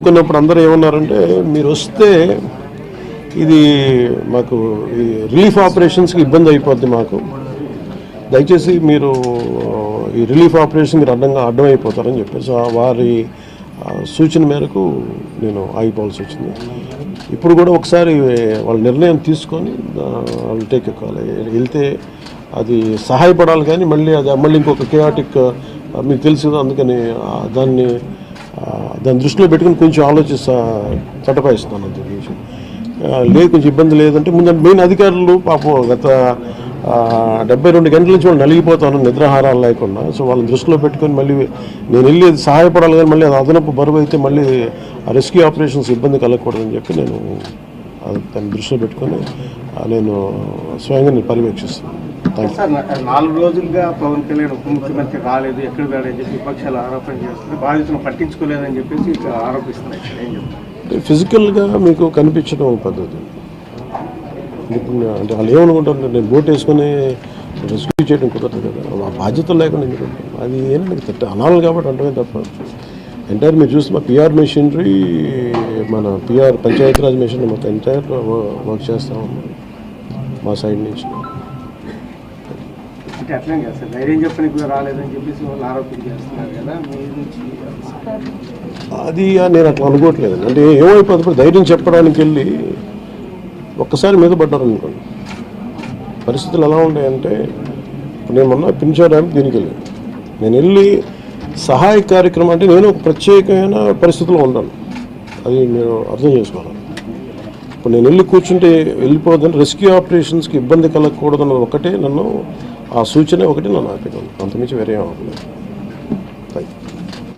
అనుకున్నప్పుడు అందరూ ఏమన్నారంటే మీరు వస్తే ఇది మాకు ఈ రిలీఫ్ ఆపరేషన్స్కి ఇబ్బంది అయిపోద్ది మాకు. దయచేసి మీరు ఈ రిలీఫ్ ఆపరేషన్ మీరు అడ్డంగా అడ్డం అయిపోతారని చెప్పేసి ఆ వారి సూచన మేరకు నేను ఆగిపోవాల్సి వచ్చింది. ఇప్పుడు కూడా ఒకసారి వాళ్ళ నిర్ణయం తీసుకొని వాళ్ళు టేక్ కాల్ వెళ్తే అది సహాయపడాలి కానీ మళ్ళీ అది మళ్ళీ ఇంకొక కేయాటిక్ మీకు తెలుసు కదా, అందుకని దాన్ని దాని దృష్టిలో పెట్టుకుని కొంచెం ఆలోచిస్తా తటపాయిస్తున్నాను అంతే. లేదు కొంచెం ఇబ్బంది లేదంటే ముందు మెయిన్ అధికారులు పాపం గత డెబ్బై రెండు గంటల నుంచి వాళ్ళు నలిగిపోతాను నిద్రాహారాలు లేకుండా. సో వాళ్ళని దృష్టిలో పెట్టుకొని మళ్ళీ నేను వెళ్ళి సహాయపడాలి కానీ మళ్ళీ అది అదనపు బరువు అయితే మళ్ళీ రెస్క్యూ ఆపరేషన్స్ ఇబ్బంది కలగకూడదని చెప్పి నేను దాన్ని దృష్టిలో పెట్టుకొని నేను స్వయంగా నేను పర్యవేక్షిస్తాను థ్యాంక్ యూ సార్ నా- నాలుగు రోజులుగా పవన్ కళ్యాణ్ ఉప ముఖ్యమంత్రి రాలేదు ఎక్కడ వెళ్ళని చెప్పి విపక్షాలు ఆరోపణ చేస్తుంది బాధితులను పట్టించుకోలేదని చెప్పేసి అంటే ఫిజికల్గా మీకు కనిపించడం పద్ధతి. అంటే వాళ్ళు ఏమనుకుంటారు నేను బోట్ వేసుకొని రెస్క్యూ చేయడం కుదరదు కదా. ఆ బాధ్యతలు లేకుండా ఎందుకు ఉంటాం? అది ఏంటంటే తిట్ట అనాలి కాబట్టి అంటే తప్ప. ఎంటైర్ మీరు చూస్తే మా పిఆర్ మెషినరీ మన పిఆర్ పంచాయతీరాజ్ మెషినరీ మొత్తం ఎంటైర్ వర్క్ చేస్తా ఉన్నాం. మా సైడ్ నుంచి. అంటే అట్లేం కాదు సార్. ధైర్యం చెప్పని కూడా రాలేదని చెప్పేసి వాళ్ళు ఆరోపణ చేస్తున్నారు కదా. మీ నుంచి అది నేను అట్లా అనుకోవట్లేదు అంటే ఏమైపోతుంది? ధైర్యం చెప్పడానికి వెళ్ళి ఒక్కసారి మీద పడ్డారు అనుకోండి. పరిస్థితులు ఎలా ఉంటాయంటే నేను మొన్న దీనికి వెళ్ళాను. నేను వెళ్ళి సహాయ కార్యక్రమం అంటే నేను ఒక ప్రత్యేకమైన పరిస్థితిలో ఉన్నాను. అది మీరు అర్థం చేసుకోవాలి. ఇప్పుడు నేను వెళ్ళి కూర్చుంటే వెళ్ళిపోదని రెస్క్యూ ఆపరేషన్స్కి ఇబ్బంది కలగకూడదన్నది ఒకటే నన్ను ఆ సూచన ఒకటి నన్ను ఆపేదాను అంతమించి వేరే ఏం అవ్వలేదు థ్యాంక్ యూ